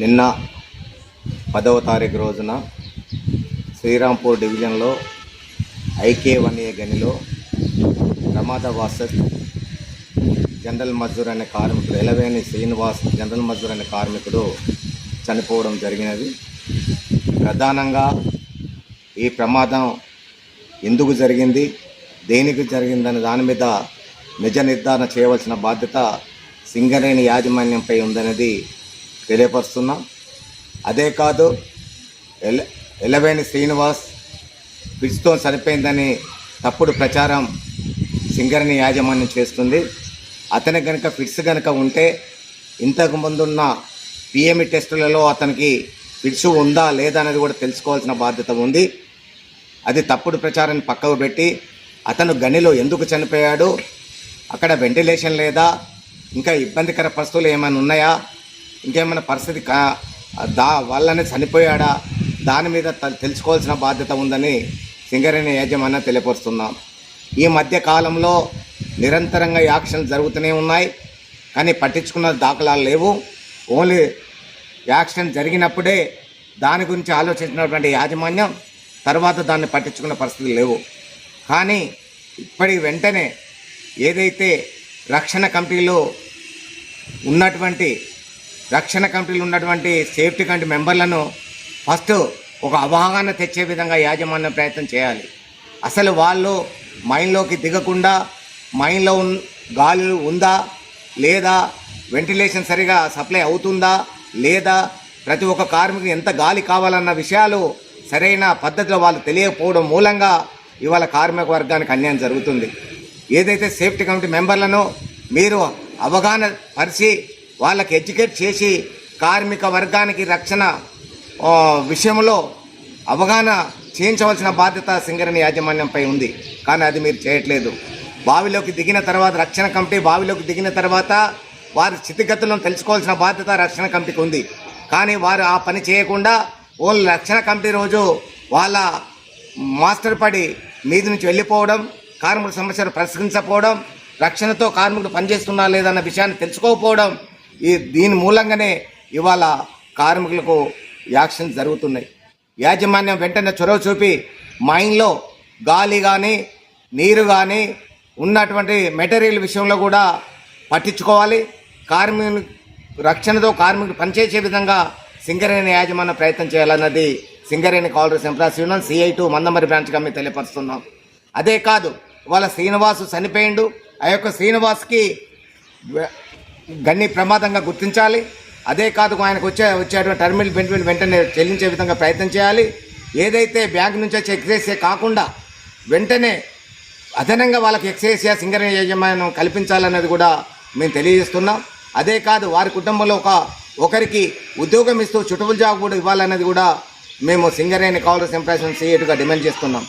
నిన్న పదవ తారీఖు రోజున శ్రీరాంపూర్ డివిజన్లో ఐకే వన్ ఏ గనిలో ప్రమాదవాసత్ జనరల్ మజ్దూర్ అనే కార్మికుడు ఎలవేని శ్రీనివాస్ జనరల్ మజ్దూర్ అనే కార్మికుడు చనిపోవడం జరిగినది. ప్రధానంగా ఈ ప్రమాదం ఎందుకు జరిగింది దేనికి జరిగిందనే దాని మీద నిజ నిర్ధారణ చేయవలసిన బాధ్యత సింగరేణి యాజమాన్యంపై ఉందనేది తెలియపరుస్తున్నాం. అదే కాదు ఎల ఎలవేణి శ్రీనివాస్ పిచ్చితో చనిపోయిందని తప్పుడు ప్రచారం సింగర్ని యాజమాన్యం చేస్తుంది. అతని కనుక ఫిట్స్ కనుక ఉంటే ఇంతకు ముందున్న పిఎంఈ టెస్టులలో అతనికి ఫిట్స్ ఉందా లేదా అనేది కూడా తెలుసుకోవాల్సిన బాధ్యత ఉంది. అది తప్పుడు ప్రచారాన్ని పక్కకు పెట్టి అతను గనిలో ఎందుకు చనిపోయాడు అక్కడ వెంటిలేషన్ లేదా ఇంకా ఇబ్బందికర పరిస్థితులు ఏమైనా ఉన్నాయా ఇంకేమైనా పరిస్థితి కా దా వల్లనే చనిపోయాడా? దాని మీద త- తెలుసుకోవాల్సిన బాధ్యత ఉందని సింగరేణి యాజమాన్యం తెలియపరుస్తున్నాం. ఈ మధ్య కాలంలో నిరంతరంగా యాక్షన్లు జరుగుతూనే ఉన్నాయి. కానీ పట్టించుకున్న దాఖలాలు లేవు. ఓన్లీ యాక్సిడెంట్ జరిగినప్పుడే దాని గురించి ఆలోచించినటువంటి యాజమాన్యం తర్వాత దాన్ని పట్టించుకున్న పరిస్థితులు లేవు. కానీ ఇప్పటి వెంటనే ఏదైతే రక్షణ కమిటీలో ఉన్నటువంటి రక్షణ కమిటీలు ఉన్నటువంటి సేఫ్టీ కమిటీ మెంబర్లను ఫస్ట్ ఒక అవగాహన తెచ్చే విధంగా యాజమాన్యం ప్రయత్నం చేయాలి. అసలు వాళ్ళు మైన్లోకి దిగకుండా మైన్లో ఉన్ గాలి ఉందా లేదా వెంటిలేషన్ సరిగా సప్లై అవుతుందా లేదా ప్రతి ఒక్క కార్మికుడు ఎంత గాలి కావాలన్న విషయాలు సరైన పద్ధతిలో వాళ్ళు తెలియకపోవడం మూలంగా ఇవాళ కార్మిక వర్గానికి అన్యాయం జరుగుతుంది. ఏదైతే సేఫ్టీ కమిటీ మెంబర్లను మీరు అవగాహన పరిచి వాళ్ళకి ఎడ్యుకేట్ చేసి కార్మిక వర్గానికి రక్షణ విషయంలో అవగాహన చేయించవలసిన బాధ్యత సింగరణి యాజమాన్యంపై ఉంది. కానీ అది మీరు చేయట్లేదు. బావిలోకి దిగిన తర్వాత రక్షణ కమిటీ బావిలోకి దిగిన తర్వాత వారి స్థితిగతులను తెలుసుకోవాల్సిన బాధ్యత రక్షణ కమిటీకి ఉంది. కానీ వారు ఆ పని చేయకుండా ఓన్లీ రక్షణ కమిటీ రోజు వాళ్ళ మాస్టర్ పడి మీది నుంచి వెళ్ళిపోవడం కార్మికుల సమస్యలు పరిష్కరించకపోవడం రక్షణతో కార్మికుడు పనిచేస్తున్నా లేదన్న విషయాన్ని తెలుసుకోకపోవడం ఈ దీని మూలంగానే ఇవాళ కార్మికులకు యాక్షన్ జరుగుతున్నాయి. యాజమాన్యం వెంటనే చొరవ చూపి మైన్లో గాలి కానీ నీరు కానీ ఉన్నటువంటి మెటీరియల్ విషయంలో కూడా పట్టించుకోవాలి. కార్మికు రక్షణతో కార్మికులు పనిచేసే విధంగా సింగరేణి యాజమాన్య ప్రయత్నం చేయాలన్నది Singareni collieries employees union CI two Mandamarri branch committee తెలియపరుస్తున్నాం. అదే కాదు వాళ్ళ శ్రీనివాసు చనిపోయిండు. ఆ యొక్క శ్రీనివాస్కి గన్ని ప్రమాదంగా గుర్తించాలి. అదే కాదు ఆయనకు వచ్చే వచ్చేటువంటి టర్మినల్ బెనిఫిట్ వెంటనే చెల్లించే విధంగా ప్రయత్నం చేయాలి. ఏదైతే బ్యాంక్ నుంచి వచ్చే ఎక్సైజ్ కాకుండా వెంటనే అదనంగా వాళ్ళకి ఎక్సైజ్ సింగర్ యాజమాన్యం కల్పించాలన్నది కూడా మేము తెలియజేస్తున్నాం. అదే కాదు వారి కుటుంబంలో ఒక ఒకరికి ఉద్యోగం ఇస్తూ చుట్టుపుల జాబ్ కూడా ఇవ్వాలన్నది కూడా మేము సింగరేణి కాంగ్రెస్ ఇంప్రెషన్ సీఎట్గా డిమాండ్ చేస్తున్నాం.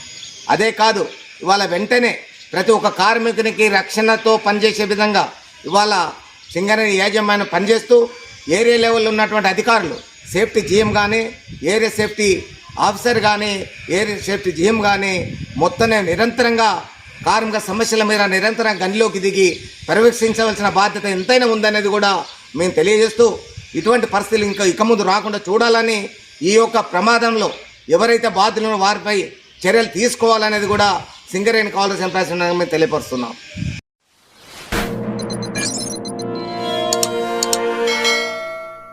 అదే కాదు ఇవాళ వెంటనే ప్రతి ఒక్క కార్మికునికి రక్షణతో పనిచేసే విధంగా ఇవాళ సింగరేణి యాజమాన్యం పనిచేస్తూ ఏరియా లెవెల్లో ఉన్నటువంటి అధికారులు సేఫ్టీ జిఎం కానీ ఏరియా సేఫ్టీ ఆఫీసర్ కానీ ఏరియా సేఫ్టీ జిఎం కానీ మొత్తం నిరంతరంగా కార్మిక సమస్యల మీద నిరంతరం గనిలోకి దిగి పర్యవేక్షించవలసిన బాధ్యత ఎంతైనా ఉందనేది కూడా మేము తెలియజేస్తూ ఇటువంటి పరిస్థితులు ఇంకా ఇక ముందు రాకుండా చూడాలని ఈ యొక్క ప్రమాదంలో ఎవరైతే బాధ్యులను వారిపై చర్యలు తీసుకోవాలనేది కూడా సింగరేణి కాలర్స్ ఎంప్లాయీస్ మేము తెలియపరుస్తున్నాం.